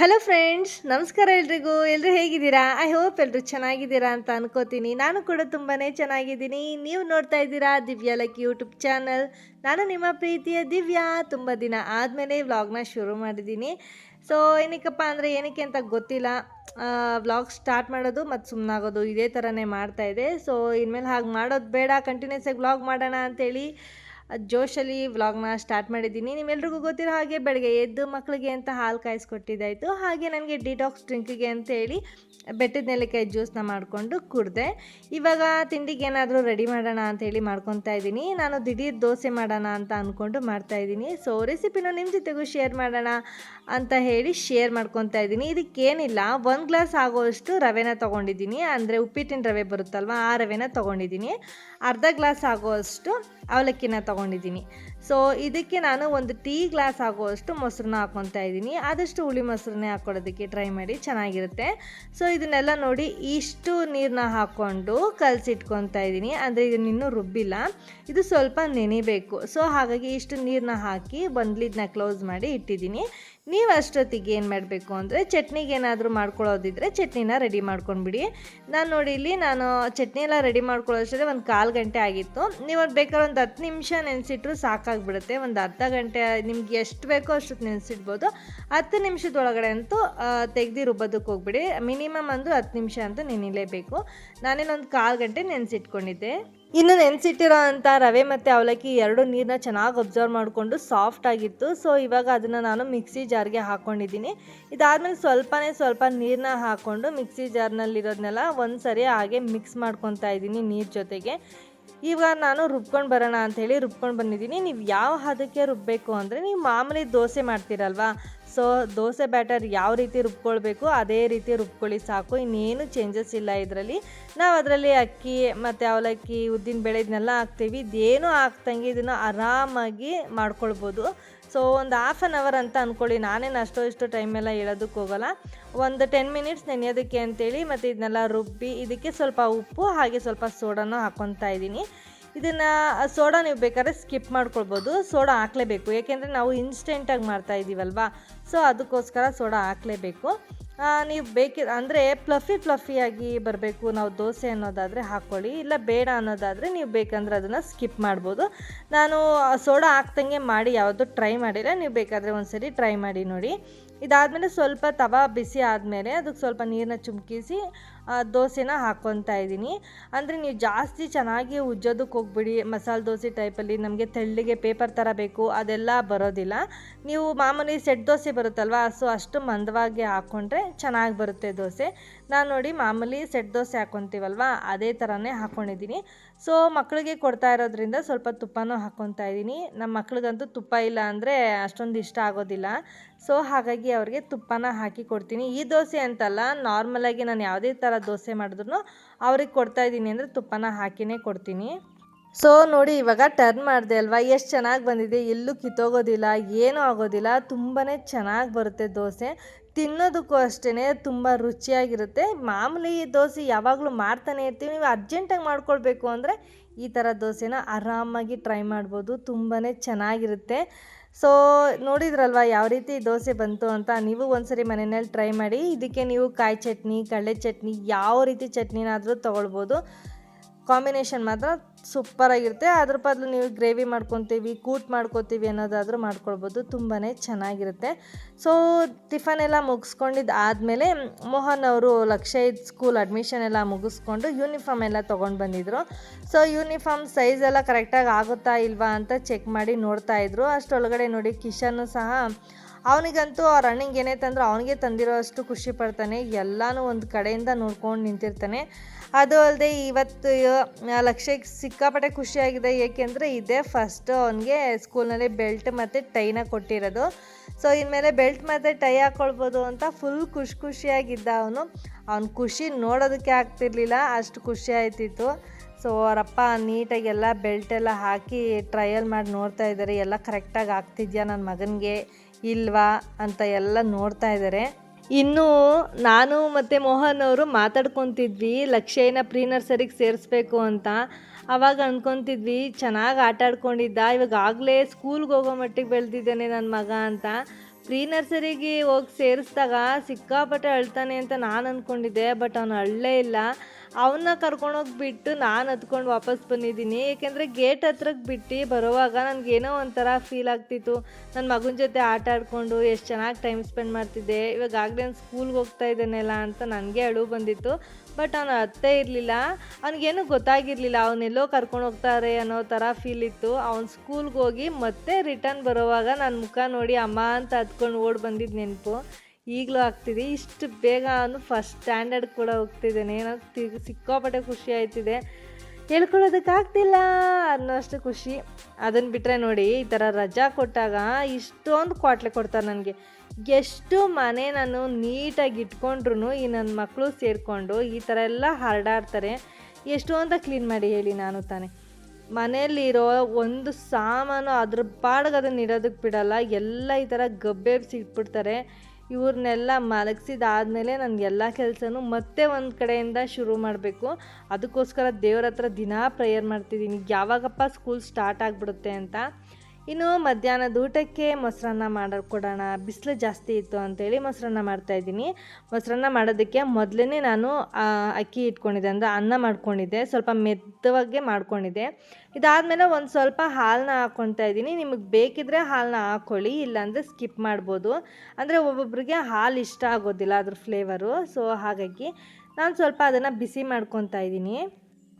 Hello friends ನಮಸ್ಕಾರ ಎಲ್ರಿಗೂ. ಎಲ್ಲರೂ ಹೇಗಿದ್ದೀರಾ? ಐ ಹೋಪ್ ಎಲ್ಲರೂ ಚೆನ್ನಾಗಿದ್ದೀರಾ ಅಂತ ಅನ್ಕೋತೀನಿ. ನಾನು ಕೂಡ ತುಂಬಾ ಚೆನ್ನಾಗಿದ್ದೀನಿ. ನೀವು ನೋಡ್ತಾ ಇದ್ದೀರಾ ದಿವ್ಯಾ ಲಕ್ ಯೂಟ್ಯೂಬ್ ಚಾನಲ್. ನಾನು ನಿಮ್ಮ ಪ್ರೀತಿಯ ದಿವ್ಯಾ. ತುಂಬ ದಿನ ಆದಮೇಲೆ ವ್ಲಾಗ್ನ ಶುರು ಮಾಡಿದ್ದೀನಿ. ಸೊ ಏನಕ್ಕಪ್ಪ ಅಂದರೆ ಏನಕ್ಕೆ ಅಂತ ಗೊತ್ತಿಲ್ಲ. ವ್ಲಾಗ್ ಸ್ಟಾರ್ಟ್ ಮಾಡೋದು ಮತ್ತು ಸುಮ್ಮನಾಗೋದು ಇದೇ ಥರನೇ ಮಾಡ್ತಾ ಇದೆ. ಸೊ ಇನ್ಮೇಲೆ ಹಾಗೆ ಮಾಡೋದು ಬೇಡ. ಕಂಟಿನ್ಯೂಸ್ ಆಗಿ ವ್ಲಾಗ್ ಮಾಡೋಣ ಅಂತೇಳಿ ಜೋಶಲ್ಲಿ ವ್ಲಾಗ್ನ ಸ್ಟಾರ್ಟ್ ಮಾಡಿದ್ದೀನಿ. ನಿಮ್ಮೆಲ್ರಿಗೂ ಗೊತ್ತಿರೋ ಹಾಗೆ ಬೆಳಗ್ಗೆ ಎದ್ದು ಮಕ್ಕಳಿಗೆ ಅಂತ ಹಾಲು ಕಾಯಿಸ್ಕೊಟ್ಟಿದ್ದಾಯಿತು. ಹಾಗೆ ನನಗೆ ಡಿಟಾಕ್ಸ್ ಡ್ರಿಂಕಿಗೆ ಅಂತೇಳಿ ಬೆಟ್ಟದ ನೆಲ್ಲಿಕಾಯಿ ಜ್ಯೂಸ್ನ ಮಾಡಿಕೊಂಡು ಕುಡಿದೆ. ಇವಾಗ ತಿಂಡಿಗೆ ಏನಾದರೂ ರೆಡಿ ಮಾಡೋಣ ಅಂತೇಳಿ ಮಾಡ್ಕೊತಾ ಇದ್ದೀನಿ. ನಾನು ದಿಢೀರ್ ದೋಸೆ ಮಾಡೋಣ ಅಂತ ಅಂದ್ಕೊಂಡು ಮಾಡ್ತಾ ಇದ್ದೀನಿ. ಸೊ ರೆಸಿಪಿನೂ ನಿಮ್ಮ ಜೊತೆಗೂ ಶೇರ್ ಮಾಡೋಣ ಅಂತ ಹೇಳಿ ಶೇರ್ ಮಾಡ್ಕೊತಾ ಇದ್ದೀನಿ. ಇದಕ್ಕೇನಿಲ್ಲ, ಒಂದು ಗ್ಲಾಸ್ ಆಗೋಷ್ಟು ರವೆನ ತೊಗೊಂಡಿದ್ದೀನಿ. ಅಂದರೆ ಉಪ್ಪಿಟ್ಟಿನ ರವೆ ಬರುತ್ತಲ್ವ, ಆ ರವೆನ ತೊಗೊಂಡಿದ್ದೀನಿ. ಅರ್ಧ ಗ್ಲಾಸ್ ಆಗೋಷ್ಟು ಅವಲಕ್ಕಿನ ತೊಗೊಂಡಿದ್ದೀನಿ. ಸೊ ಇದಕ್ಕೆ ನಾನು ಒಂದು ಟೀ ಗ್ಲಾಸ್ ಆಗುವಷ್ಟು ಮೊಸರನ್ನ ಹಾಕ್ಕೊತಾ ಇದ್ದೀನಿ. ಆದಷ್ಟು ಹುಳಿ ಮೊಸರನ್ನೇ ಹಾಕ್ಕೊಳ್ಳೋದಕ್ಕೆ ಟ್ರೈ ಮಾಡಿ, ಚೆನ್ನಾಗಿರುತ್ತೆ. ಸೊ ಇದನ್ನೆಲ್ಲ ನೋಡಿ ಇಷ್ಟು ನೀರನ್ನ ಹಾಕ್ಕೊಂಡು ಕಲಸಿಟ್ಕೊತಾ ಇದ್ದೀನಿ. ಅಂದರೆ ಇದನ್ನಿನ್ನೂ ರುಬ್ಬಿಲ್ಲ. ಇದು ಸ್ವಲ್ಪ ನೆನಿಬೇಕು. ಸೊ ಹಾಗಾಗಿ ಇಷ್ಟು ನೀರನ್ನ ಹಾಕಿ ಒಂದು ಲಿಡ್ನ ಕ್ಲೋಸ್ ಮಾಡಿ ಇಟ್ಟಿದ್ದೀನಿ. ನೀವು ಅಷ್ಟೊತ್ತಿಗೆ ಏನು ಮಾಡಬೇಕು ಅಂದರೆ ಚಟ್ನಿಗೆ ಏನಾದರೂ ಮಾಡ್ಕೊಳ್ಳೋದಿದ್ರೆ ಚಟ್ನಿನ ರೆಡಿ ಮಾಡ್ಕೊಂಡ್ಬಿಡಿ. ನಾನು ನೋಡಿ ಇಲ್ಲಿ ನಾನು ಚಟ್ನಿ ಎಲ್ಲ ರೆಡಿ ಮಾಡ್ಕೊಳ್ಳೋಷ್ಟೇ ಒಂದು ಕಾಲು ಗಂಟೆ ಆಗಿತ್ತು. ನೀವು ಅದು ಬೇಕಾದ್ರೆ ಒಂದು ಹತ್ತು ನಿಮಿಷ ನೆನೆಸಿಟ್ರು ಸಾಕಾಗ್ಬಿಡುತ್ತೆ. ಒಂದು ಅರ್ಧ ಗಂಟೆ, ನಿಮ್ಗೆ ಎಷ್ಟು ಬೇಕೋ ಅಷ್ಟೊತ್ತು ನೆನೆಸಿಡ್ಬೋದು. ಹತ್ತು ನಿಮಿಷದೊಳಗಡೆ ಅಂತೂ ತೆಗ್ದು ರುಬ್ಬೋದಕ್ಕೆ ಹೋಗ್ಬಿಡಿ. ಮಿನಿಮಮ್ ಅಂದರೂ ಹತ್ತು ನಿಮಿಷ ಅಂತೂ ನೆನಿಲೇಬೇಕು. ನಾನೇನೊಂದು ಕಾಲು ಗಂಟೆ ನೆನೆಸಿಟ್ಕೊಂಡಿದ್ದೆ. ಇನ್ನು ನೆನೆಸಿಟ್ಟಿರೋ ಅಂಥ ರವೆ ಮತ್ತು ಅವಲಕ್ಕಿ ಎರಡು ನೀರನ್ನ ಚೆನ್ನಾಗಿ ಅಬ್ಸರ್ವ್ ಮಾಡಿಕೊಂಡು ಸಾಫ್ಟ್ ಆಗಿತ್ತು. ಸೊ ಇವಾಗ ಅದನ್ನು ನಾನು ಮಿಕ್ಸಿ ಜಾರ್ಗೆ ಹಾಕ್ಕೊಂಡಿದ್ದೀನಿ ಇದಾದಮೇಲೆ ಸ್ವಲ್ಪನೇ ಸ್ವಲ್ಪ ನೀರನ್ನ ಹಾಕ್ಕೊಂಡು ಮಿಕ್ಸಿ ಜಾರ್ನಲ್ಲಿರೋದನ್ನೆಲ್ಲ ಒಂದು ಸರಿ ಹಾಗೆ ಮಿಕ್ಸ್ ಮಾಡ್ಕೊತಾ ಇದ್ದೀನಿ ನೀರು ಜೊತೆಗೆ. ಇವಾಗ ನಾನು ರುಬ್ಕೊಂಡು ಬರೋಣ ಅಂಥೇಳಿ ರುಬ್ಕೊಂಡು ಬಂದಿದ್ದೀನಿ. ನೀವು ಯಾವ ಹದಕ್ಕೆ ರುಬ್ಬಬೇಕು ಅಂದರೆ ನೀವು ಮಾಮೂಲಿ ದೋಸೆ ಮಾಡ್ತೀರಲ್ವಾ? ಸೊ ದೋಸೆ ಬ್ಯಾಟರ್ ಯಾವ ರೀತಿ ರುಬ್ಕೊಳ್ಬೇಕು ಅದೇ ರೀತಿ ರುಬ್ಕೊಳ್ಳಿ ಸಾಕು, ಇನ್ನೇನು ಚೇಂಜಸ್ ಇಲ್ಲ ಇದರಲ್ಲಿ. ನಾವು ಅದರಲ್ಲಿ ಅಕ್ಕಿ ಮತ್ತು ಅವಲಕ್ಕಿ, ಉದ್ದಿನ ಬೇಳೆ ಇದನ್ನೆಲ್ಲ ಹಾಕ್ತೀವಿ. ಇದೇನು ಹಾಕ್ದಂಗೆ ಇದನ್ನು ಆರಾಮಾಗಿ ಮಾಡ್ಕೊಳ್ಬೋದು. ಸೊ ಒಂದು ಹಾಫ್ ಆನ್ ಅವರ್ ಅಂತ ಅಂದ್ಕೊಳ್ಳಿ ನಾನೇನು ಅಷ್ಟೋ ಇಷ್ಟು ಟೈಮೆಲ್ಲ ಹೇಳೋದಕ್ಕೆ ಹೋಗಲ್ಲ. ಒಂದು ಟೆನ್ ಮಿನಿಟ್ಸ್ ನೆನೆಯೋದಕ್ಕೆ ಅಂತೇಳಿ ಮತ್ತು ಇದನ್ನೆಲ್ಲ ರುಬ್ಬಿ, ಇದಕ್ಕೆ ಸ್ವಲ್ಪ ಉಪ್ಪು, ಹಾಗೆ ಸ್ವಲ್ಪ ಸೋಡಾನು ಹಾಕ್ಕೊತಾ ಇದ್ದೀನಿ. ಇದನ್ನು ಸೋಡಾ ನೀವು ಬೇಕಾದ್ರೆ ಸ್ಕಿಪ್ ಮಾಡ್ಕೊಳ್ಬೋದು. ಸೋಡಾ ಹಾಕಲೇಬೇಕು. ಏಕೆಂದರೆ ನಾವು ಇನ್ಸ್ಟೆಂಟಾಗಿ ಮಾಡ್ತಾ ಇದ್ದೀವಲ್ವಾ ಸೊ ಅದಕ್ಕೋಸ್ಕರ ಸೋಡಾ ಹಾಕಲೇಬೇಕು. ನೀವು ಬೇಕಿ, ಅಂದರೆ ಪ್ಲಫಿ ಪ್ಲಫಿಯಾಗಿ ಬರಬೇಕು. ನಾವು ದೋಸೆ ಅನ್ನೋದಾದರೆ ಹಾಕ್ಕೊಳ್ಳಿ. ಇಲ್ಲ ಬೇಡ ಅನ್ನೋದಾದರೆ ನೀವು ಬೇಕಂದ್ರೆ ಅದನ್ನು ಸ್ಕಿಪ್ ಮಾಡ್ಬೋದು. ನಾನು ಸೋಡಾ ಹಾಕ್ದಂಗೆ ಮಾಡಿ, ಯಾವುದು ಟ್ರೈ ಮಾಡಿಲ್ಲ. ನೀವು ಬೇಕಾದರೆ ಒಂದು ಸರಿ ಟ್ರೈ ಮಾಡಿ ನೋಡಿ. ಇದಾದಮೇಲೆ ಸ್ವಲ್ಪ ತವಾ ಬಿಸಿ ಆದಮೇಲೆ ಅದಕ್ಕೆ ಸ್ವಲ್ಪ ನೀರನ್ನ ಚುಮ್ಕಿಸಿ ದೋಸೆನ ಹಾಕ್ಕೊತಾ ಇದ್ದೀನಿ. ಅಂದರೆ ನೀವು ಜಾಸ್ತಿ ಚೆನ್ನಾಗಿ ಉಜ್ಜೋದಕ್ಕೆ ಹೋಗ್ಬಿಡಿ. ಮಸಾಲೆ ದೋಸೆ ಟೈಪಲ್ಲಿ ನಮಗೆ ತೆಳ್ಳಿಗೆ ಪೇಪರ್ ಥರ ಬೇಕು, ಅದೆಲ್ಲ ಬರೋದಿಲ್ಲ. ನೀವು ಮಾಮೂಲಿ ಸೆಟ್ ದೋಸೆ ಬರುತ್ತಲ್ವ, ಸೊ ಅಷ್ಟು ಮಂದವಾಗಿ ಹಾಕ್ಕೊಂಡ್ರೆ ಚೆನ್ನಾಗಿ ಬರುತ್ತೆ ದೋಸೆ. ನಾನು ನೋಡಿ ಮಾಮೂಲಿ ಸೆಟ್ ದೋಸೆ ಹಾಕ್ಕೊತೀವಲ್ವ ಅದೇ ಥರನೇ ಹಾಕ್ಕೊಂಡಿದ್ದೀನಿ ಸೊ ಮಕ್ಕಳಿಗೆ ಕೊಡ್ತಾ ಇರೋದ್ರಿಂದ ಸ್ವಲ್ಪ ತುಪ್ಪನೂ ಹಾಕ್ಕೊತಾ ಇದ್ದೀನಿ. ನಮ್ಮ ಮಕ್ಳಿಗಂತೂ ತುಪ್ಪ ಇಲ್ಲ ಅಂದರೆ ಅಷ್ಟೊಂದು ಇಷ್ಟ ಆಗೋದಿಲ್ಲ. ಸೊ ಹಾಗಾಗಿ ಅವ್ರಿಗೆ ತುಪ್ಪನ ಹಾಕಿ ಕೊಡ್ತೀನಿ. ಈ ದೋಸೆ ಅಂತಲ್ಲ ನಾರ್ಮಲಾಗಿ ನಾನು ಯಾವುದೇ ಥರ ದೋಸೆ ಮಾಡಿದ್ರು ಅವ್ರಿಗೆ ಕೊಡ್ತಾ ಇದ್ದೀನಿ ಅಂದರೆ ತುಪ್ಪನ ಹಾಕಿನೇ ಕೊಡ್ತೀನಿ. ಸೊ ನೋಡಿ ಇವಾಗ ಟರ್ನ್ ಮಾಡಿದೆ ಅಲ್ವಾ? ಎಷ್ಟು ಚೆನ್ನಾಗಿ ಬಂದಿದೆ? ಎಲ್ಲೂ ಕಿತ್ತೋಗೋದಿಲ್ಲ, ಏನೂ ಆಗೋದಿಲ್ಲ. ತುಂಬಾ ಚೆನ್ನಾಗಿ ಬರುತ್ತೆ ದೋಸೆ. ತಿನ್ನೋದಕ್ಕೂ ಅಷ್ಟೇ ತುಂಬ ರುಚಿಯಾಗಿರುತ್ತೆ. ಮಾಮೂಲಿ ದೋಸೆ ಯಾವಾಗಲೂ ಮಾಡ್ತಾನೆ ಇರ್ತೀವಿ. ನೀವು ಅರ್ಜೆಂಟಾಗಿ ಮಾಡ್ಕೊಳ್ಬೇಕು ಅಂದರೆ ಈ ಥರ ದೋಸೆನ ಆರಾಮಾಗಿ ಟ್ರೈ ಮಾಡ್ಬೋದು. ತುಂಬಾ ಚೆನ್ನಾಗಿರುತ್ತೆ. ಸೊ ನೋಡಿದ್ರಲ್ವ ಯಾವ ರೀತಿ ದೋಸೆ ಬಂತು ಅಂತ? ನೀವು ಒಂದ್ಸರಿ ಮನೆಯಲ್ಲಿ ಟ್ರೈ ಮಾಡಿ, ಇದಕ್ಕೆ ನೀವು ಕಾಯಿ ಚಟ್ನಿ, ಕಡಲೆ ಚಟ್ನಿ, ಯಾವ ರೀತಿ ಚಟ್ನಿನಾದರೂ ತೊಗೊಳ್ಬೋದು. ಕಾಂಬಿನೇಷನ್ ಮಾತ್ರ ಸೂಪರಾಗಿರುತ್ತೆ ಅದ್ರ ಬದಲು ನೀವು ಗ್ರೇವಿ ಮಾಡ್ಕೊತೀವಿ ಕೂಟ್ ಮಾಡ್ಕೋತೀವಿ ಅನ್ನೋದಾದರೂ ಮಾಡ್ಕೊಳ್ಬೋದು. ತುಂಬಾ ಚೆನ್ನಾಗಿರುತ್ತೆ. ಸೊ ಟಿಫನ್ ಎಲ್ಲ ಮುಗಿಸ್ಕೊಂಡಿದ್ದು ಆದಮೇಲೆ ಮೋಹನ್ ಅವರು ಲಕ್ಷ ಸ್ಕೂಲ್ ಅಡ್ಮಿಷನ್ ಎಲ್ಲ ಮುಗಿಸ್ಕೊಂಡು ಯೂನಿಫಾರ್ಮ್ ಎಲ್ಲ ತೊಗೊಂಡು ಬಂದಿದ್ರು. ಸೊ ಯೂನಿಫಾರ್ಮ್ ಸೈಜ್ ಎಲ್ಲ ಕರೆಕ್ಟಾಗಿ ಆಗುತ್ತಾ ಇಲ್ವಾ ಅಂತ ಚೆಕ್ ಮಾಡಿ ನೋಡ್ತಾ ಇದ್ರು. ಅಷ್ಟರೊಳಗಡೆ ನೋಡಿ ಕಿಶನ್ನು ಸಹ ಅವನಿಗಂತೂ ಆ ರನ್ನಿಂಗ್ ಏನೇ ತಂದರೂ ಅವನಿಗೆ ತಂದಿರೋ ಅಷ್ಟು ಖುಷಿ ಪಡ್ತಾನೆ, ಎಲ್ಲನೂ ಒಂದು ಕಡೆಯಿಂದ ನೋಡ್ಕೊಂಡು ನಿಂತಿರ್ತಾನೆ. ಅದು ಅಲ್ಲದೆ ಇವತ್ತು ಲಕ್ಷ್ಯಕ್ಕೆ ಸಿಕ್ಕಾಪಟ್ಟೆ ಖುಷಿಯಾಗಿದೆ ಏಕೆಂದರೆ ಇದೇ ಫಸ್ಟ್ ಅವನಿಗೆ ಸ್ಕೂಲ್ನಲ್ಲಿ ಬೆಲ್ಟ್ ಮತ್ತು ಟೈನ ಕೊಟ್ಟಿರೋದು. ಸೊ ಇನ್ಮೇಲೆ ಬೆಲ್ಟ್ ಮತ್ತು ಟೈ ಹಾಕ್ಕೊಳ್ಬೋದು ಅಂತ ಫುಲ್ ಖುಷಿ ಖುಷಿಯಾಗಿದ್ದ ಅವನು. ಅವ್ನ ಖುಷಿ ನೋಡೋದಕ್ಕೆ ಆಗ್ತಿರ್ಲಿಲ್ಲ, ಅಷ್ಟು ಖುಷಿ ಆಯ್ತಿತ್ತು. ಸೊ ಅವರಪ್ಪ ನೀಟಾಗಿ ಎಲ್ಲ ಬೆಲ್ಟೆಲ್ಲ ಹಾಕಿ ಟ್ರಯಲ್ ಮಾಡಿ ನೋಡ್ತಾ ಇದ್ದಾರೆ ಎಲ್ಲ ಕರೆಕ್ಟಾಗಿ ಆಗ್ತಿದ್ಯಾ ನನ್ನ ಮಗನಿಗೆ? ಇಲ್ವಾ ಅಂತ ಎಲ್ಲ ನೋಡ್ತಾ ಇದ್ದಾರೆ ಇನ್ನು ನಾನು ಮತ್ತು ಮೋಹನ್ ಅವರು ಮಾತಾಡ್ಕೊತಿದ್ವಿ ಲಕ್ಷ್ಯನ ಪ್ರೀ ನರ್ಸರಿಗೆ ಸೇರಿಸ್ಬೇಕು ಅಂತ. ಅವಾಗ ಅಂದ್ಕೊತಿದ್ವಿ ಚೆನ್ನಾಗಿ ಆಟ ಆಡ್ಕೊಂಡಿದ್ದ, ಇವಾಗ ಆಗಲೇ ಸ್ಕೂಲ್ಗೆ ಹೋಗೋ ಮಟ್ಟಿಗೆ ಬೆಳೆದಿದ್ದಾನೆ ನನ್ನ ಮಗ ಅಂತ. ಪ್ರೀ ನರ್ಸರಿಗೆ ಹೋಗಿ ಸೇರಿಸಿದಾಗ ಸಿಕ್ಕಾಪಟ್ಟೆ ಅಳ್ತಾನೆ ಅಂತ ನಾನು ಅಂದ್ಕೊಂಡಿದ್ದೆ ಬಟ್ ಅವನು ಅಳ್ಳೇ ಇಲ್ಲ. ಅವನ್ನ ಕರ್ಕೊಂಡೋಗಿ ಬಿಟ್ಟು ನಾನು ಹತ್ಕೊಂಡು ವಾಪಸ್ ಬಂದಿದ್ದೀನಿ. ಏಕೆಂದರೆ ಗೇಟ್ ಹತ್ರಕ್ಕೆ ಬಿಟ್ಟು ಬರೋವಾಗ ನನಗೇನೋ ಒಂಥರ ಫೀಲ್ ಆಗ್ತಿತ್ತು. ನನ್ನ ಮಗನ ಜೊತೆ ಆಟ ಆಡಿಕೊಂಡು ಎಷ್ಟು ಚೆನ್ನಾಗಿ ಟೈಮ್ ಸ್ಪೆಂಡ್ ಮಾಡ್ತಿದ್ದೆ. ಇವಾಗ ಆಗಲೇ ನಾನು ಸ್ಕೂಲ್ಗೆ ಹೋಗ್ತಾ ಇದ್ದಾನೆಲ್ಲ ಅಂತ ನನಗೆ ಅಳು ಬಂದಿತ್ತು. ಬಟ್ ಅವನು ಅತ್ತೇ ಇರಲಿಲ್ಲ. ಅವನಿಗೇನು ಗೊತ್ತಾಗಿರಲಿಲ್ಲ ಅವನೆಲ್ಲೋ ಕರ್ಕೊಂಡು ಹೋಗ್ತಾರೆ ಅನ್ನೋ ಥರ ಫೀಲ್ ಇತ್ತು. ಅವ್ನು ಸ್ಕೂಲ್ಗೆ ಹೋಗಿ ಮತ್ತೆ ರಿಟರ್ನ್ ಬರೋವಾಗ ನನ್ನ ಮುಖ ನೋಡಿ ಅಮ್ಮ ಅಂತ ಹತ್ಕೊಂಡು ಓಡಿ ಬಂದಿದ್ದು ನೆನಪು. ಈಗಲೂ ಆಗ್ತಿದೆ. ಇಷ್ಟು ಬೇಗ ಫಸ್ಟ್ ಸ್ಟ್ಯಾಂಡರ್ಡ್ ಕೂಡ ಹೋಗ್ತಿದ್ದಾನೆ ಏನೋ ಸಿಕ್ಕಾಪಟ್ಟೆ ಖುಷಿ ಆಯ್ತಿದೆ. ಹೇಳ್ಕೊಳ್ಳೋದಕ್ಕಾಗ್ತಿಲ್ಲ ಅನ್ನೋಷ್ಟು ಖುಷಿ. ಅದನ್ನು ಬಿಟ್ಟರೆ ನೋಡಿ, ಈ ಥರ ರಜಾ ಕೊಟ್ಟಾಗ ಇಷ್ಟೊಂದು ಕ್ವಾಟ್ಲೆ ಕೊಡ್ತಾರೆ ನನಗೆ. ಎಷ್ಟು ಮನೆ ನಾನು ನೀಟಾಗಿ ಇಟ್ಕೊಂಡ್ರು ಈ ನನ್ನ ಮಕ್ಕಳು ಸೇರಿಕೊಂಡು ಈ ಥರ ಎಲ್ಲ ಹರಡಾಡ್ತಾರೆ. ಎಷ್ಟು ಅಂತ ಕ್ಲೀನ್ ಮಾಡಿ ಹೇಳಿ ನಾನು ತಾನೇ. ಮನೆಯಲ್ಲಿರೋ ಒಂದು ಸಾಮಾನು ಅದ್ರ ಪಾಡಿಗೆ ಅದನ್ನ ಇಡೋದಕ್ಕೆ ಬಿಡಲ್ಲ. ಎಲ್ಲ ಈ ಥರ ಗಬ್ಬೆಬ್ಸಿ ಇಟ್ಬಿಡ್ತಾರೆ. ಇವ್ರನ್ನೆಲ್ಲ ಮಲಗಿಸಿದಾದಮೇಲೆ ನಾನು ಎಲ್ಲ ಕೆಲಸನೂ ಮತ್ತೆ ಒಂದು ಕಡೆಯಿಂದ ಶುರು ಮಾಡಬೇಕು. ಅದಕ್ಕೋಸ್ಕರ ದೇವ್ರ ಹತ್ರ ದಿನಾ ಪ್ರೇಯರ್ ಮಾಡ್ತಿದ್ದೀನಿ ಯಾವಾಗಪ್ಪ ಸ್ಕೂಲ್ ಸ್ಟಾರ್ಟ್ ಆಗಿಬಿಡುತ್ತೆ ಅಂತ. ಇನ್ನು ಮಧ್ಯಾಹ್ನದ ಊಟಕ್ಕೆ ಮೊಸರನ್ನ ಮಾಡಿಕೊಡೋಣ ಬಿಸಿಲು ಜಾಸ್ತಿ ಇತ್ತು ಅಂತೇಳಿ ಮೊಸರನ್ನ ಮಾಡ್ತಾಯಿದ್ದೀನಿ ಮೊಸರನ್ನ ಮಾಡೋದಕ್ಕೆ ಮೊದಲನೇ ನಾನು ಅಕ್ಕಿ ಇಟ್ಕೊಂಡಿದ್ದೆ. ಅಂದರೆ ಅನ್ನ ಮಾಡ್ಕೊಂಡಿದ್ದೆ. ಸ್ವಲ್ಪ ಮೆತ್ತವಾಗೆ ಮಾಡ್ಕೊಂಡಿದ್ದೆ. ಇದಾದಮೇಲೆ ಒಂದು ಸ್ವಲ್ಪ ಹಾಲನ್ನ ಹಾಕ್ಕೊಳ್ತಾ ಇದ್ದೀನಿ. ನಿಮಗೆ ಬೇಕಿದ್ರೆ ಹಾಲನ್ನ ಹಾಕ್ಕೊಳ್ಳಿ ಇಲ್ಲಾಂದರೆ ಸ್ಕಿಪ್ ಮಾಡ್ಬೋದು. ಅಂದರೆ ಒಬ್ಬೊಬ್ರಿಗೆ ಹಾಲು ಇಷ್ಟ ಆಗೋದಿಲ್ಲ ಅದ್ರ ಫ್ಲೇವರು ಸೊ ಹಾಗಾಗಿ ನಾನು ಸ್ವಲ್ಪ ಅದನ್ನು ಬಿಸಿ ಮಾಡ್ಕೊತಾ ಇದ್ದೀನಿ.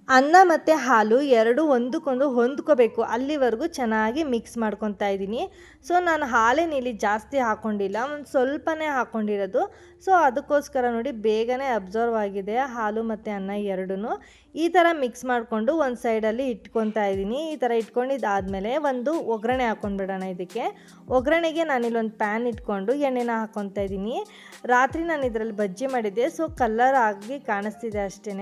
ಅನ್ನ ಮತ್ತು ಹಾಲು ಎರಡು ಒಂದಕ್ಕೊಂದು ಹೊಂದ್ಕೋಬೇಕು. ಅಲ್ಲಿವರೆಗೂ ಚೆನ್ನಾಗಿ ಮಿಕ್ಸ್ ಮಾಡ್ಕೊತಾ ಇದ್ದೀನಿ. ಸೊ, ನಾನು ಹಾಲೇನು ಇಲ್ಲಿ ಜಾಸ್ತಿ ಹಾಕ್ಕೊಂಡಿಲ್ಲ ಒಂದು ಸ್ವಲ್ಪನೇ ಹಾಕ್ಕೊಂಡಿರೋದು ಸೊ, ಅದಕ್ಕೋಸ್ಕರ ನೋಡಿ ಬೇಗನೆ ಅಬ್ಸರ್ವ್ ಆಗಿದೆ ಹಾಲು ಮತ್ತು ಅನ್ನ ಎರಡೂ ಈ ಥರ ಮಿಕ್ಸ್ ಮಾಡಿಕೊಂಡು ಒಂದು ಸೈಡಲ್ಲಿ ಇಟ್ಕೊತಾ ಇದ್ದೀನಿ. ಈ ಥರ ಇಟ್ಕೊಂಡಿದ್ದಾದಮೇಲೆ ಒಂದು ಒಗ್ಗರಣೆ ಹಾಕ್ಕೊಂಡ್ಬಿಡೋಣ ಇದಕ್ಕೆ. ಒಗ್ಗರಣೆಗೆ ನಾನಿಲ್ಲೊಂದು ಪ್ಯಾನ್ ಇಟ್ಕೊಂಡು ಎಣ್ಣೆನ ಹಾಕ್ಕೊತಾ ಇದ್ದೀನಿ. ರಾತ್ರಿ ನಾನು ಇದರಲ್ಲಿ ಬಜ್ಜಿ ಮಾಡಿದ್ದೆ ಸೊ ಕಲರ್ ಆಗಿ ಕಾಣಿಸ್ತಿದೆ ಅಷ್ಟೇ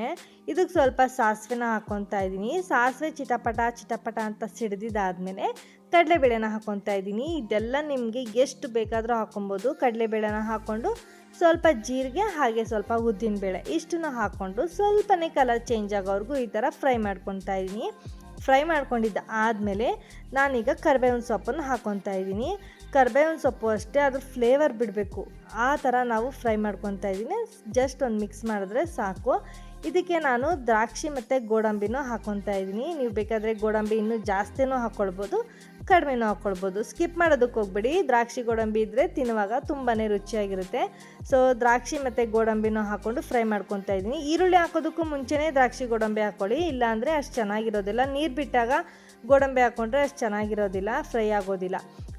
ಇದಕ್ಕೆ ಸ್ವಲ್ಪ ಸಾಸಿವೆನ ಹಾಕ್ಕೊತಾ ಇದ್ದೀನಿ. ಸಾಸಿವೆ ಚಿಟಪಟ ಚಿಟಪಟ ಅಂತ ಸಿಡ್ದಿದ್ದಾದಮೇಲೆ ಕಡಲೆಬೇಳೆನ ಹಾಕ್ಕೊತಾ ಇದ್ದೀನಿ. ಇದೆಲ್ಲ ನಿಮಗೆ ಎಷ್ಟು ಬೇಕಾದರೂ ಹಾಕ್ಕೊಬೋದು ಕಡಲೆಬೇಳೆನ ಹಾಕ್ಕೊಂಡು ಸ್ವಲ್ಪ ಜೀರಿಗೆ ಹಾಗೆ ಸ್ವಲ್ಪ ಉದ್ದಿನಬೇಳೆ ಇಷ್ಟನ್ನು ಹಾಕ್ಕೊಂಡು ಸ್ವಲ್ಪನೇ ಕಲರ್ ಚೇಂಜ್ ಆಗೋವರೆಗೂ ಈ ಥರ ಫ್ರೈ ಮಾಡ್ಕೊತಾ ಇದ್ದೀನಿ. ಫ್ರೈ ಮಾಡ್ಕೊಂಡಿದ್ದ ಆದಮೇಲೆ ನಾನೀಗ ಕರ್ಬೇವಿನ ಸೊಪ್ಪನ್ನು ಹಾಕ್ಕೊತಾ ಇದ್ದೀನಿ. ಕರ್ಬೇವಿನ ಸೊಪ್ಪು ಅಷ್ಟೇ, ಅದ್ರ ಫ್ಲೇವರ್ ಬಿಡಬೇಕು. ಆ ಥರ ನಾವು ಫ್ರೈ ಮಾಡ್ಕೊತಾ ಇದ್ದೀನಿ. ಜಸ್ಟ್ ಒಂದು ಮಿಕ್ಸ್ ಮಾಡಿದ್ರೆ ಸಾಕು. ಇದಕ್ಕೆ ನಾನು ದ್ರಾಕ್ಷಿ ಮತ್ತು ಗೋಡಂಬಿನೂ ಹಾಕ್ಕೊತಾ ಇದ್ದೀನಿ. ನೀವು ಬೇಕಾದರೆ ಗೋಡಂಬಿ ಇನ್ನೂ ಜಾಸ್ತಿನೂ ಹಾಕ್ಕೊಳ್ಬೋದು ಕಡಿಮೆನೂ ಹಾಕ್ಕೊಳ್ಬೋದು ಸ್ಕಿಪ್ ಮಾಡೋದಕ್ಕೆ ಹೋಗ್ಬೇಡಿ. ದ್ರಾಕ್ಷಿ ಗೋಡಂಬಿ ಇದ್ದರೆ ತಿನ್ನುವಾಗ ತುಂಬಾ ರುಚಿಯಾಗಿರುತ್ತೆ. ಸೊ ದ್ರಾಕ್ಷಿ ಮತ್ತು ಗೋಡಂಬಿನೂ ಹಾಕ್ಕೊಂಡು ಫ್ರೈ ಮಾಡ್ಕೊತಾ ಇದ್ದೀನಿ. ಈರುಳ್ಳಿ ಹಾಕೋದಕ್ಕೂ ಮುಂಚೆನೇ ದ್ರಾಕ್ಷಿ ಗೋಡಂಬಿ ಹಾಕ್ಕೊಳ್ಳಿ ಇಲ್ಲಾಂದರೆ ಅಷ್ಟು ಚೆನ್ನಾಗಿರೋದಿಲ್ಲ. ನೀರು ಬಿಟ್ಟಾಗ ಗೋಡಂಬಿ ಹಾಕ್ಕೊಂಡ್ರೆ ಅಷ್ಟು ಚೆನ್ನಾಗಿರೋದಿಲ್ಲ. ಫ್ರೈ ಆಗೋದಿಲ್ಲ.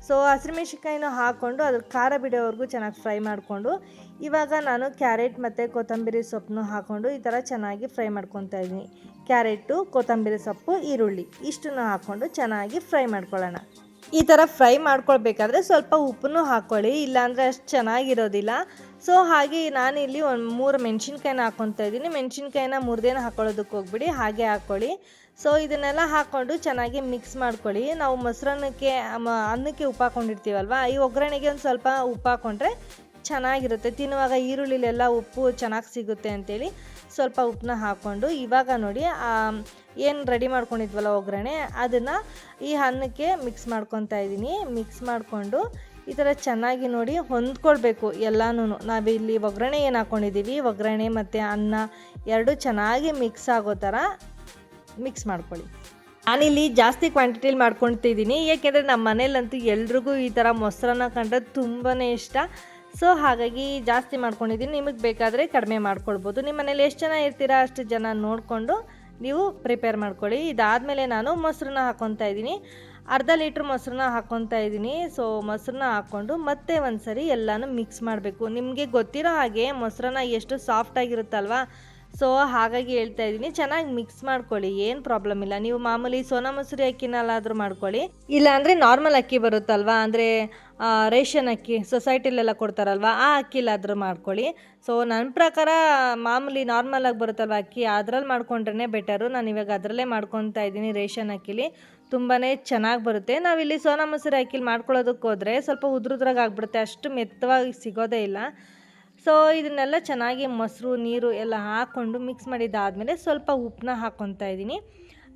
ಸೊ ಹಸಿಮೆಣ್ಸಿನ್ಕಾಯಿನೂ ಹಾಕ್ಕೊಂಡು ಅದ್ರ ಖಾರ ಬಿಡೋವರೆಗೂ ಚೆನ್ನಾಗಿ ಫ್ರೈ ಮಾಡಿಕೊಂಡು, ಇವಾಗ ನಾನು ಕ್ಯಾರೆಟ್ ಮತ್ತು ಕೊತ್ತಂಬರಿ ಸೊಪ್ಪನ್ನು ಹಾಕ್ಕೊಂಡು ಈ ಥರ ಚೆನ್ನಾಗಿ ಫ್ರೈ ಮಾಡ್ಕೊತಾ ಇದ್ದೀನಿ. ಕ್ಯಾರೆಟು, ಕೊತ್ತಂಬರಿ ಸೊಪ್ಪು, ಈರುಳ್ಳಿ. ಇಷ್ಟನ್ನು ಹಾಕ್ಕೊಂಡು ಚೆನ್ನಾಗಿ ಫ್ರೈ ಮಾಡ್ಕೊಳ್ಳೋಣ. ಈ ಥರ ಫ್ರೈ ಮಾಡ್ಕೊಳ್ಬೇಕಾದ್ರೆ ಸ್ವಲ್ಪ ಉಪ್ಪನ್ನು ಹಾಕ್ಕೊಳ್ಳಿ. ಇಲ್ಲಾಂದರೆ ಅಷ್ಟು ಚೆನ್ನಾಗಿರೋದಿಲ್ಲ. ಸೊ, ಹಾಗೆ ನಾನಿಲ್ಲಿ ಒಂದು ಮೂರು ಮೆಣಸಿನ್ಕಾಯಿನ ಹಾಕ್ಕೊತಾ ಇದ್ದೀನಿ. ಮೆಣಸಿನ್ಕಾಯಿನ ಮುರ್ದೇನ ಹಾಕ್ಕೊಳ್ಳೋದಕ್ಕೆ ಹೋಗ್ಬಿಡಿ. ಹಾಗೆ ಹಾಕ್ಕೊಳ್ಳಿ. ಸೊ, ಇದನ್ನೆಲ್ಲ ಹಾಕ್ಕೊಂಡು ಚೆನ್ನಾಗಿ ಮಿಕ್ಸ್ ಮಾಡ್ಕೊಳ್ಳಿ. ನಾವು ಮೊಸರನ್ನಕ್ಕೆ ಅನ್ನಕ್ಕೆ ಉಪ್ಪು ಹಾಕ್ಕೊಂಡಿರ್ತೀವಲ್ವ, ಈ ಒಗ್ಗರಣೆಗೆ ಒಂದು ಸ್ವಲ್ಪ ಉಪ್ಪು ಹಾಕ್ಕೊಂಡ್ರೆ ಚೆನ್ನಾಗಿರುತ್ತೆ. ತಿನ್ನುವಾಗ ಈರುಳ್ಳಿಲೆಲ್ಲ ಉಪ್ಪು ಚೆನ್ನಾಗಿ ಸಿಗುತ್ತೆ ಅಂತೇಳಿ. ಸ್ವಲ್ಪ ಉಪ್ಪನ್ನ ಹಾಕ್ಕೊಂಡು ಇವಾಗ ನೋಡಿ ಏನು ರೆಡಿ ಮಾಡ್ಕೊಂಡಿದ್ವಲ್ಲ ಒಗ್ಗರಣೆ, ಅದನ್ನು ಈ ಅನ್ನಕ್ಕೆ ಮಿಕ್ಸ್ ಮಾಡ್ಕೊತಾ ಇದ್ದೀನಿ. ಮಿಕ್ಸ್ ಮಾಡಿಕೊಂಡು ಈ ಥರ ಚೆನ್ನಾಗಿ ನೋಡಿ ಹೊಂದ್ಕೊಳ್ಬೇಕು ಎಲ್ಲನೂ ನಾವಿಲ್ಲಿ ಒಗ್ಗರಣೆ ಏನು ಹಾಕ್ಕೊಂಡಿದ್ದೀವಿ ಒಗ್ಗರಣೆ ಮತ್ತು ಅನ್ನ ಎರಡು ಚೆನ್ನಾಗಿ ಮಿಕ್ಸ್ ಆಗೋ ಥರ ಮಿಕ್ಸ್ ಮಾಡ್ಕೊಳ್ಳಿ. ನಾನಿಲ್ಲಿ ಜಾಸ್ತಿ ಕ್ವಾಂಟಿಟಿಲಿ ಮಾಡ್ಕೊಳ್ತಿದ್ದೀನಿ ಏಕೆಂದರೆ ನಮ್ಮ ಮನೇಲಂತೂ ಎಲ್ರಿಗೂ ಈ ಥರ ಮೊಸರನ್ನ ಕಂಡ್ರೆ ತುಂಬಾ ಇಷ್ಟ. ಸೊ ಹಾಗಾಗಿ ಜಾಸ್ತಿ ಮಾಡ್ಕೊಂಡಿದ್ದೀನಿ. ನಿಮಗೆ ಬೇಕಾದರೆ ಕಡಿಮೆ ಮಾಡ್ಕೊಳ್ಬೋದು. ನಿಮ್ಮ ಮನೇಲಿ ಎಷ್ಟು ಜನ ಇರ್ತೀರಾ ಅಷ್ಟು ಜನ ನೋಡಿಕೊಂಡು ನೀವು ಪ್ರಿಪೇರ್ ಮಾಡ್ಕೊಳ್ಳಿ. ಇದಾದಮೇಲೆ ನಾನು ಮೊಸರನ್ನ ಹಾಕ್ಕೊತಾ ಇದ್ದೀನಿ. ಅರ್ಧ ಲೀಟ್ರ್ ಮೊಸರನ್ನ ಹಾಕ್ಕೊತಾ ಇದ್ದೀನಿ. ಸೊ ಮೊಸರನ್ನ ಹಾಕ್ಕೊಂಡು ಮತ್ತೆ ಒಂದು ಸರಿ ಎಲ್ಲನೂ ಮಿಕ್ಸ್ ಮಾಡಬೇಕು. ನಿಮಗೆ ಗೊತ್ತಿರೋ ಹಾಗೆ ಮೊಸರನ್ನ ಎಷ್ಟು ಸಾಫ್ಟಾಗಿರುತ್ತಲ್ವಾ ಸೊ ಹಾಗಾಗಿ ಹೇಳ್ತಾ ಇದ್ದೀನಿ. ಚೆನ್ನಾಗಿ ಮಿಕ್ಸ್ ಮಾಡ್ಕೊಳ್ಳಿ. ಏನು ಪ್ರಾಬ್ಲಮ್ ಇಲ್ಲ. ನೀವು ಮಾಮೂಲಿ ಸೋನಾ ಮೊಸರಿ ಅಕ್ಕಿನಲ್ಲಾದರೂ ಮಾಡ್ಕೊಳ್ಳಿ. ಇಲ್ಲ ಅಂದರೆ ನಾರ್ಮಲ್ ಅಕ್ಕಿ ಬರುತ್ತಲ್ವಾ? ಅಂದರೆ ರೇಷನ್ ಅಕ್ಕಿ ಸೊಸೈಟಿಲೆಲ್ಲ ಕೊಡ್ತಾರಲ್ವ, ಆ ಅಕ್ಕಿಲಾದರೂ ಮಾಡ್ಕೊಳ್ಳಿ. ಸೊ ನನ್ನ ಪ್ರಕಾರ ಮಾಮೂಲಿ ನಾರ್ಮಲಾಗಿ ಬರುತ್ತಲ್ವ ಅಕ್ಕಿ ಅದ್ರಲ್ಲಿ ಮಾಡ್ಕೊಂಡ್ರೆ ಬೆಟರು ನಾನು ಇವಾಗ ಅದರಲ್ಲೇ ಮಾಡ್ಕೊತಾ ಇದ್ದೀನಿ ರೇಷನ್ ಅಕ್ಕಿಲಿ. ತುಂಬಾ ಚೆನ್ನಾಗಿ ಬರುತ್ತೆ. ನಾವಿಲ್ಲಿ ಸೋನಾ ಮಸೂರಿ ಅಕ್ಕಿಲಿ ಮಾಡ್ಕೊಳ್ಳೋದಕ್ಕೆ ಹೋದರೆ ಸ್ವಲ್ಪ ಉದ್ರುದ್ರಾಗ ಆಗ್ಬಿಡುತ್ತೆ. ಅಷ್ಟು ಮೆತ್ತವಾಗಿ ಸಿಗೋದೇ ಇಲ್ಲ. ಸೊ ಇದನ್ನೆಲ್ಲ ಚೆನ್ನಾಗಿ ಮೊಸರು, ನೀರು ಎಲ್ಲ ಹಾಕ್ಕೊಂಡು ಮಿಕ್ಸ್ ಮಾಡಿದ್ದಾದಮೇಲೆ ಸ್ವಲ್ಪ ಉಪ್ಪನ್ನ ಹಾಕ್ಕೊತಾ ಇದ್ದೀನಿ.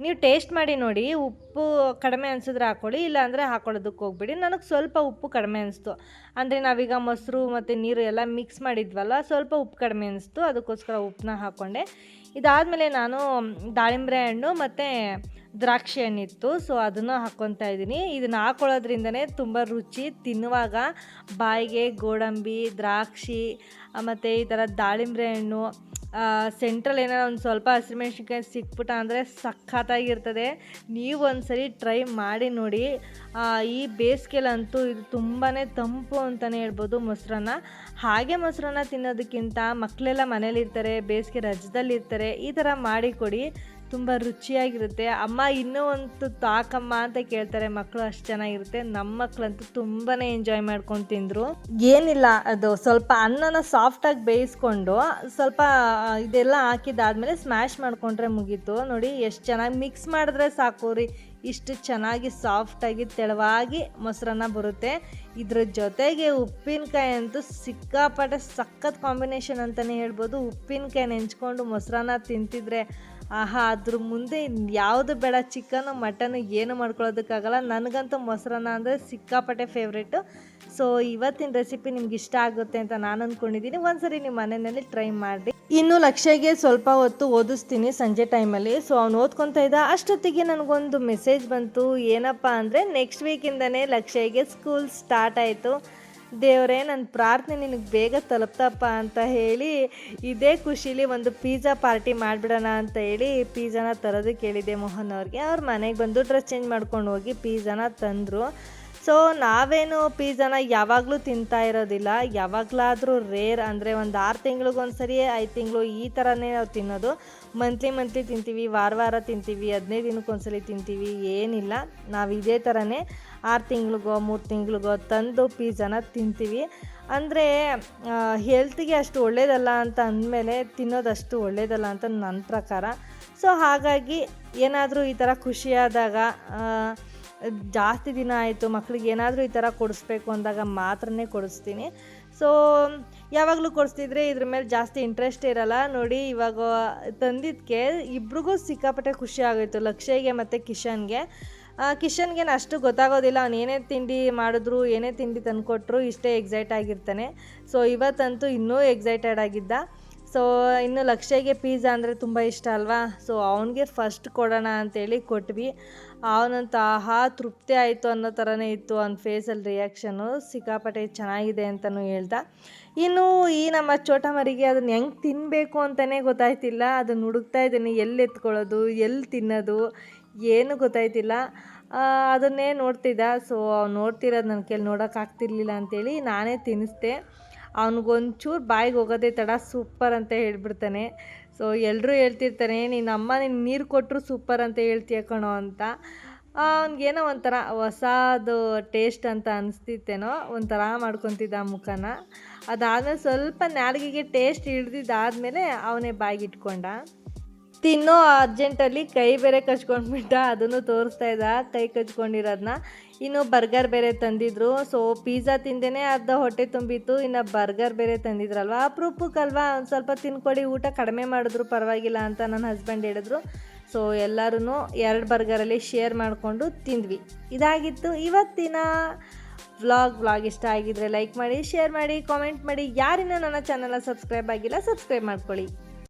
ನೀವು ಟೇಸ್ಟ್ ಮಾಡಿ ನೋಡಿ, ಉಪ್ಪು ಕಡಿಮೆ ಅನಿಸಿದ್ರೆ ಹಾಕ್ಕೊಳ್ಳಿ ಇಲ್ಲಾಂದರೆ ಹಾಕೊಳ್ಳೋದಕ್ಕೆ ಹೋಗ್ಬಿಡಿ. ನನಗೆ ಸ್ವಲ್ಪ ಉಪ್ಪು ಕಡಿಮೆ ಅನಿಸ್ತು. ಅಂದರೆ ನಾವೀಗ ಮೊಸರು ಮತ್ತು ನೀರು ಎಲ್ಲ ಮಿಕ್ಸ್ ಮಾಡಿದ್ವಲ್ಲ, ಸ್ವಲ್ಪ ಉಪ್ಪು ಕಡಿಮೆ ಅನಿಸ್ತು. ಅದಕ್ಕೋಸ್ಕರ ಉಪ್ಪನ್ನ ಹಾಕ್ಕೊಂಡೆ ಇದಾದಮೇಲೆ ನಾನು ದಾಳಿಂಬೆ ಹಣ್ಣು ಮತ್ತು ದ್ರಾಕ್ಷಿ ಹಣ್ಣಿತ್ತು ಸೊ ಅದನ್ನು ಹಾಕ್ಕೊತಾ ಇದ್ದೀನಿ. ಇದನ್ನು ಹಾಕ್ಕೊಳ್ಳೋದ್ರಿಂದನೇ ತುಂಬ ರುಚಿ. ತಿನ್ನುವಾಗ ಬಾಯಿಗೆ ಗೋಡಂಬಿ, ದ್ರಾಕ್ಷಿ, ಮತ್ತು ಈ ಥರ ದಾಳಿಂಬೆ ಹಣ್ಣು ಸೆಂಟ್ರಲ್ ಏನಾರ ಒಂದು ಸ್ವಲ್ಪ ಹಸಿಮೆಣ್ಸಿನ್ಕಾಯಿ ಸಿಕ್ಬಿಟ್ಟ ಅಂದರೆ ಸಖತ್ತಾಗಿರ್ತದೆ. ನೀವು ಒಂದ್ಸರಿ ಟ್ರೈ ಮಾಡಿ ನೋಡಿ. ಈ ಬೇಸಿಗೆಲಂತೂ ಇದು ತುಂಬಾ ತಂಪು ಅಂತಲೇ ಹೇಳ್ಬೋದು ಮೊಸರನ್ನ. ಹಾಗೆ ಮೊಸರನ್ನ ತಿನ್ನೋದಕ್ಕಿಂತ ಮಕ್ಕಳೆಲ್ಲ ಮನೇಲಿರ್ತಾರೆ, ಬೇಸಿಗೆ ರಜದಲ್ಲಿರ್ತಾರೆ, ಈ ಥರ ಮಾಡಿಕೊಡಿ ತುಂಬ ರುಚಿಯಾಗಿರುತ್ತೆ. ಅಮ್ಮ ಇನ್ನೂ ಒಂದು ತಾಕಮ್ಮ ಅಂತ ಕೇಳ್ತಾರೆ ಮಕ್ಕಳು ಅಷ್ಟು ಚೆನ್ನಾಗಿರುತ್ತೆ. ನಮ್ಮ ಮಕ್ಕಳಂತೂ ತುಂಬಾ ಎಂಜಾಯ್ ಮಾಡ್ಕೊಂಡು ತಿಂದರು. ಏನಿಲ್ಲ, ಅದು ಸ್ವಲ್ಪ ಅನ್ನನ ಸಾಫ್ಟಾಗಿ ಬೇಯಿಸ್ಕೊಂಡು ಸ್ವಲ್ಪ ಇದೆಲ್ಲ ಹಾಕಿದ್ದಾದ್ಮೇಲೆ ಸ್ಮ್ಯಾಶ್ ಮಾಡಿಕೊಂಡ್ರೆ ಮುಗೀತು. ನೋಡಿ ಎಷ್ಟು ಚೆನ್ನಾಗಿ ಮಿಕ್ಸ್ ಮಾಡಿದ್ರೆ ಸಾಕು ರೀ. ಇಷ್ಟು ಚೆನ್ನಾಗಿ ಸಾಫ್ಟಾಗಿ ತೆಳುವಾಗಿ ಮೊಸರನ್ನ ಬರುತ್ತೆ. ಇದ್ರ ಜೊತೆಗೆ ಉಪ್ಪಿನಕಾಯಿ ಅಂತೂ ಸಿಕ್ಕಾಪಟ್ಟೆ ಸಖತ್ ಕಾಂಬಿನೇಷನ್ ಅಂತಲೇ ಹೇಳ್ಬೋದು. ಉಪ್ಪಿನಕಾಯಿ ನೆಂಚ್ಕೊಂಡು ಮೊಸರನ್ನ ತಿಂತಿದ್ರೆ ಆಹಾ, ಅದ್ರ ಮುಂದೆ ಯಾವುದು ಬೇಡ ಚಿಕನ್ ಮಟನ್ ಏನು ಮಾಡ್ಕೊಳ್ಳೋದಕ್ಕಾಗಲ್ಲ. ನನಗಂತೂ ಮೊಸರನ್ನ ಅಂದರೆ ಸಿಕ್ಕಾಪಟ್ಟೆ ಫೇವ್ರೇಟು ಸೊ ಇವತ್ತಿನ ರೆಸಿಪಿ ನಿಮ್ಗೆ ಇಷ್ಟ ಆಗುತ್ತೆ ಅಂತ ನಾನು ಅಂದ್ಕೊಂಡಿದ್ದೀನಿ ಒಂದ್ಸರಿ ನಿಮ್ಮ ಮನೆಯಲ್ಲಿ ಟ್ರೈ ಮಾಡಿ ಇನ್ನು ಲಕ್ಷ್ಯಗೆ ಸ್ವಲ್ಪ ಹೊತ್ತು ಓದಿಸ್ತೀನಿ ಸಂಜೆ ಟೈಮಲ್ಲಿ ಸೊ ಅವ್ನು ಓದ್ಕೊತಾ ಇದ್ದ. ಅಷ್ಟೊತ್ತಿಗೆ ನನಗೊಂದು ಮೆಸೇಜ್ ಬಂತು. ಏನಪ್ಪ ಅಂದರೆ ನೆಕ್ಸ್ಟ್ ವೀಕಿಂದನೇ ಲಕ್ಷ್ಯಗೆ ಸ್ಕೂಲ್ ಸ್ಟಾರ್ಟ್ ಆಯಿತು. ದೇವರೇ ನನ್ನ ಪ್ರಾರ್ಥನೆ ನಿನಗೆ ಬೇಗ ತಲುಪ್ತಪ್ಪ ಅಂತ ಹೇಳಿ ಇದೇ ಖುಷಿಲಿ ಒಂದು ಪಿಜ್ಜಾ ಪಾರ್ಟಿ ಮಾಡಿಬಿಡೋಣ ಅಂತ ಹೇಳಿ ಪಿಜ್ಜಾನ ತರೋದು ಕೇಳಿದೆ ಮೋಹನ್ ಅವ್ರಿಗೆ. ಅವ್ರ ಮನೆಗೆ ಬಂದು ಡ್ರೆಸ್ ಚೇಂಜ್ ಮಾಡ್ಕೊಂಡು ಹೋಗಿ ಪಿಜ್ಜಾನ ತಂದರು. ಸೊ, ನಾವೇನು ಪಿಜ್ಜಾನ ಯಾವಾಗಲೂ ತಿಂತಾ ಇರೋದಿಲ್ಲ. ಯಾವಾಗಲಾದರೂ ರೇರ್ ಅಂದರೆ ಒಂದು ಆರು ತಿಂಗಳಿಗೊಂದು ಸರಿ ಐದು ತಿಂಗಳು ಈ ಥರನೇ ನಾವು ತಿನ್ನೋದು. ಮಂತ್ಲಿ ಮಂತ್ಲಿ ತಿಂತೀವಿ, ವಾರ ವಾರ ತಿಂತೀವಿ, ಹದಿನೈದು ದಿನಕ್ಕೊಂದ್ಸಲಿ ತಿಂತೀವಿ, ಏನಿಲ್ಲ. ನಾವು ಇದೇ ಥರನೇ ಆರು ತಿಂಗಳಿಗೋ, ಮೂರು ತಿಂಗಳಿಗೋ ತಂದು ಪಿಜ್ಜಾನ ತಿಂತೀವಿ. ಅಂದರೆ ಹೆಲ್ತಿಗೆ ಅಷ್ಟು ಒಳ್ಳೇದಲ್ಲ ಅಂತ ಅಂದಮೇಲೆ ತಿನ್ನೋದಷ್ಟು ಒಳ್ಳೇದಲ್ಲ ಅಂತ ನನ್ನ ಪ್ರಕಾರ. ಸೊ ಹಾಗಾಗಿ ಏನಾದರೂ ಈ ಥರ ಖುಷಿಯಾದಾಗ ಜಾಸ್ತಿ ದಿನ ಆಯಿತು, ಮಕ್ಳಿಗೆ ಏನಾದರೂ ಈ ಥರ ಕೊಡಿಸ್ಬೇಕು ಅಂದಾಗ ಮಾತ್ರನೇ ಕೊಡಿಸ್ತೀನಿ. ಸೊ ಯಾವಾಗಲೂ ಕೊಡಿಸ್ತಿದ್ರೆ ಇದ್ರ ಮೇಲೆ ಜಾಸ್ತಿ ಇಂಟ್ರೆಸ್ಟ್ ಇರಲ್ಲ. ನೋಡಿ, ಇವಾಗ ತಂದಿದ್ದಕ್ಕೆ ಇಬ್ರಿಗೂ ಸಿಕ್ಕಾಪಟ್ಟೆ ಖುಷಿ ಆಗೋಯ್ತು ಲಕ್ಷ್ಯಗೆ ಮತ್ತು ಕಿಶನ್ಗೆ. ಆ, ಕಿಶನ್ಗೆ ಅಷ್ಟು ಗೊತ್ತಾಗೋದಿಲ್ಲ. ಅವ್ನು ಏನೇ ತಿಂಡಿ ಮಾಡಿದ್ರು ಏನೇ ತಿಂಡಿ ತಂದುಕೊಟ್ರು ಇಷ್ಟೇ ಎಕ್ಸೈಟ್ ಆಗಿರ್ತಾನೆ. ಸೊ ಇವತ್ತಂತೂ ಇನ್ನೂ ಎಕ್ಸೈಟೆಡ್ ಆಗಿದ್ದ. ಸೊ ಇನ್ನು ಲಕ್ಷ್ಯಗೆ ಪಿಜ್ಜಾ ಅಂದರೆ ತುಂಬ ಇಷ್ಟ ಅಲ್ವಾ? ಸೊ ಅವನಿಗೆ ಫಸ್ಟ್ ಕೊಡೋಣ ಅಂತೇಳಿ ಕೊಟ್ವಿ. ಅವನಂತ ಆಹಾ ತೃಪ್ತಿ ಆಯಿತು ಅನ್ನೋ ಥರನೇ ಇತ್ತು ಅವನ ಫೇಸಲ್ಲಿ ರಿಯಾಕ್ಷನು ಸಿಕ್ಕಾಪಟ್ಟೆ ಚೆನ್ನಾಗಿದೆ ಅಂತಲೂ ಹೇಳ್ದ. ಇನ್ನು ಈ ನಮ್ಮ ಚೋಟ ಮರಿಗೆ ಅದನ್ನು ಹೆಂಗೆ ತಿನ್ನಬೇಕು ಅಂತಲೇ ಗೊತ್ತಾಯ್ತಿಲ್ಲ. ಅದನ್ನು ಹುಡುಕ್ತಾ ಇದ್ದೀನಿ. ಎಲ್ಲಿ ಎತ್ಕೊಳ್ಳೋದು? ಎಲ್ಲಿ ತಿನ್ನೋದು? ಏನು ಗೊತ್ತಾಯ್ತಿಲ್ಲ. ಅದನ್ನೇ ನೋಡ್ತಿದ್ದ. ಸೊ ಅವ್ನು ನೋಡ್ತಿರೋದು ನನ್ನ ಕೈಲಿ ನೋಡೋಕ್ಕಾಗ್ತಿರ್ಲಿಲ್ಲ ಅಂತೇಳಿ ನಾನೇ ತಿನ್ನಿಸ್ದೆ ಅವ್ನಿಗೊಂಚೂರು ಬಾಯಿಗೆ ಹೋಗೋದೇ ತಡ, ಸೂಪರ್ ಅಂತ ಹೇಳ್ಬಿಡ್ತಾನೆ. ಸೊ ಎಲ್ಲರೂ ಹೇಳ್ತಿರ್ತಾರೆ ನಿನ್ನ ಅಮ್ಮ ನಿನ್ನ ನೀರು ಕೊಟ್ಟರು ಸೂಪರ್ ಅಂತ ಹೇಳ್ತೀಯ ಕಣೋ ಅಂತ. ಅವ್ನಿಗೇನೋ ಒಂಥರ ಹೊಸದು ಟೇಸ್ಟ್ ಅಂತ ಅನಿಸ್ತಿತ್ತೇನೋ, ಒಂಥರ ಮಾಡ್ಕೊತಿದ್ದ ಮುಖನ. ಅದಾದಮೇಲೆ ಸ್ವಲ್ಪ ನಾಲಿಗೆಗೆ ಟೇಸ್ಟ್ ಹಿಡ್ದಿದ್ದಾದಮೇಲೆ ಅವನೇ ಬಾಯಿಗೆ ಇಟ್ಕೊಂಡ. ತಿನ್ನೋ ಅರ್ಜೆಂಟಲ್ಲಿ ಕೈ ಬೇರೆ ಕಚ್ಕೊಂಡ್ಬಿಟ್ಟ ಅದನ್ನು ತೋರಿಸ್ತಾ ಇದ್ದ. ಕೈ ಕಚ್ಕೊಂಡಿರೋದನ್ನ ಇನ್ನು ಬರ್ಗರ್ ಬೇರೆ ತಂದಿದ್ರು. ಸೊ ಪಿಜ್ಜಾ ತಿಂದೇ ಅರ್ಧ ಹೊಟ್ಟೆ ತುಂಬಿತ್ತು. ಇನ್ನು ಬರ್ಗರ್ ಬೇರೆ ತಂದಿದ್ರಲ್ವ? ಅಪರೂಪಕ್ಕಲ್ವಾ? ಒಂದು ಸ್ವಲ್ಪ ತಿನ್ಕೊಡಿ, ಊಟ ಕಡಿಮೆ ಮಾಡಿದ್ರು ಪರವಾಗಿಲ್ಲ ಅಂತ ನನ್ನ ಹಸ್ಬೆಂಡ್ ಹೇಳಿದ್ರು. ಸೊ ಎಲ್ಲರೂ ಎರಡು ಬರ್ಗರಲ್ಲಿ ಶೇರ್ ಮಾಡಿಕೊಂಡು ತಿಂದ್ವಿ. ಇದಾಗಿತ್ತು ಇವತ್ತಿನ ವ್ಲಾಗ್ ವ್ಲಾಗ್ ಇಷ್ಟ ಆಗಿದ್ರೆ ಲೈಕ್ ಮಾಡಿ ಶೇರ್ ಮಾಡಿ ಕಾಮೆಂಟ್ ಮಾಡಿ. ಯಾರಿನ ನನ್ನ ಚಾನಲ್ನ ಸಬ್ಸ್ಕ್ರೈಬ್ ಆಗಿಲ್ಲ ಸಬ್ಸ್ಕ್ರೈಬ್ ಮಾಡ್ಕೊಳ್ಳಿ.